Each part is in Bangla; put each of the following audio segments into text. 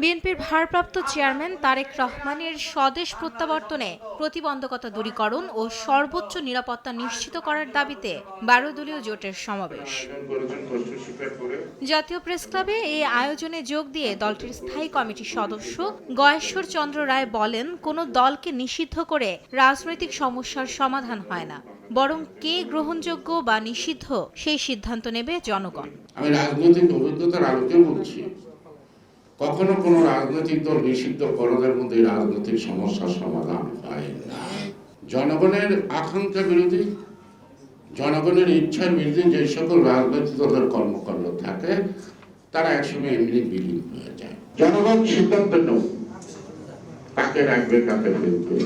বিএনপির ভারপ্রাপ্ত চেয়ারম্যান তারেক রহমানের স্বদেশ প্রত্যাবর্তনে প্রতিবন্ধকতা দূরীকরণ ও সর্বোচ্চ নিরাপত্তা নিশ্চিত করার দাবিতে বারো দলীয় জোটের সমাবেশ। জাতীয় প্রেস ক্লাবে এই আয়োজনে যোগ দিয়ে দলটির স্থায়ী কমিটির সদস্য গয়েশ্বর চন্দ্র রায় বলেন, কোনো দলকে নিষিদ্ধ করে রাজনৈতিক সমস্যার সমাধান হয় না। বরং কে গ্রহণযোগ্য বা নিষিদ্ধ, সেই সিদ্ধান্ত নেবে জনগণ। আমি রাজনৈতিক অভিজ্ঞতার আলোকে বলছি, কখনো কোনো রাজনৈতিক দল নিষিদ্ধ করদের মধ্যে রাজনৈতিক সমস্যার সমাধান হয় না। জনগণের আকাঙ্ক্ষা বিরোধী, জনগণের ইচ্ছার বিরোধী যে সকল রাজনৈতিক দলের কর্মকাণ্ড থাকে, তারা একসময় এমনি বিলীন হয়ে যায়। জনগণ সিদ্ধান্ত নেব কাকে রাখবে, কাকে ফেলবে।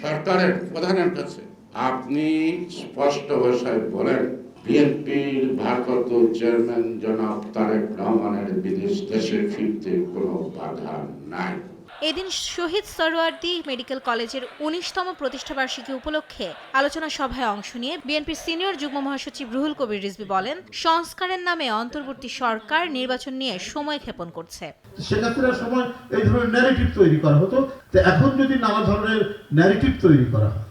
সরকারের প্রধানের কাছে আপনি স্পষ্ট ভাষায় বলেন বিএনপির ভারপ্রাপ্ত চেয়ারম্যান জনাব তারেক রহমানের বিদেশ দেশে ফিরতে কোনো বাধা নাই। এদিন শহীদ সরোয়ার্দী মেডিকেল কলেজের উনিশতম প্রতিষ্ঠাবার্ষিকী উপলক্ষে আলোচনা সভায় অংশ নিয়ে বিএনপির সিনিয়র যুগ্ম মহাসচিব রুহুল কবির রিজভী বলেন সংস্কারের নামে অন্তর্বর্তী সরকার নির্বাচন নিয়ে সময় ক্ষেপণ করছে। হাসিনার সময় এই ধরনের ন্যারেটিভ তৈরি করা হতো। তো এখন যদি নানা ধরনের ন্যারেটিভ তৈরি করা হয়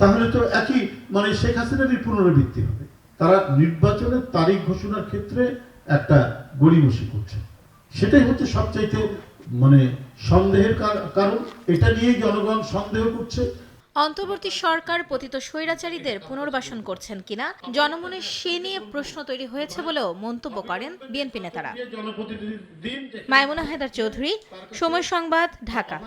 তাহলে তো একই মানে শেখ হাসিনারই পুনরাবৃত্তি হবে। তারা নির্বাচনের তারিখ ঘোষণার ক্ষেত্রে একটা গড়িমসি করছে। সেটাই হচ্ছে সবচাইতে মানে সন্দেহের কারণ। এটা নিয়েই জনগণ সন্দেহ করছে। অন্তর্বর্তী সরকার পতিত স্বৈরাচারীদের পুনর্বাসন করছেন কিনা জনমনে সে নিয়ে প্রশ্ন তৈরি হয়েছে বলেও মন্তব্য করেন বিএনপি নেতারা। মাইমুনা হায়দার চৌধুরী সময় সংবাদ ঢাকা।